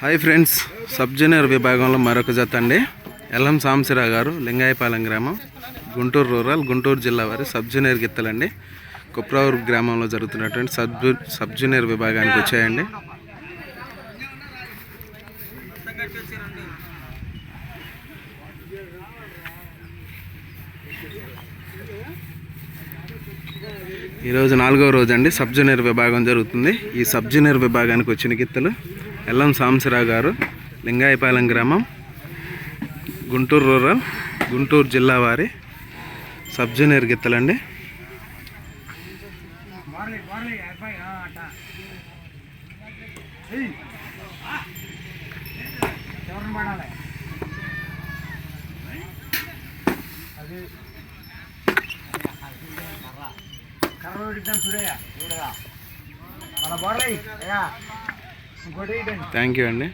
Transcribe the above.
Hi friends sub junior విభాగంలో మరొక జత అండి. ఎల్ఎం సాంశిరావు గారు లింగాయపాలెం గ్రామం గుంటూరు రూరల్ గుంటూరు జిల్లా వారి సబ్ జూనియర్ గిత్తలండి. కుప్రావూరు గ్రామంలో జరుగుతున్నటువంటి సబ్ సబ్ జూనియర్ విభాగానికి వచ్చాయండి. ఈరోజు నాలుగో రోజు అండి సబ్ జూనియర్ విభాగం జరుగుతుంది. ఈ సబ్ జూనియర్ విభాగానికి వచ్చిన గిత్తలు ఎల్లం సాంసరావు గారు లింగాయపాలెం గ్రామం గుంటూరు రూరల్ గుంటూరు జిల్లా వారి సబ్ జూనియర్ గిత్తలండి. కర్ర పెడతాను చూడయా చూడరా. మన బోర్లై థ్యాంక్ యూ అండి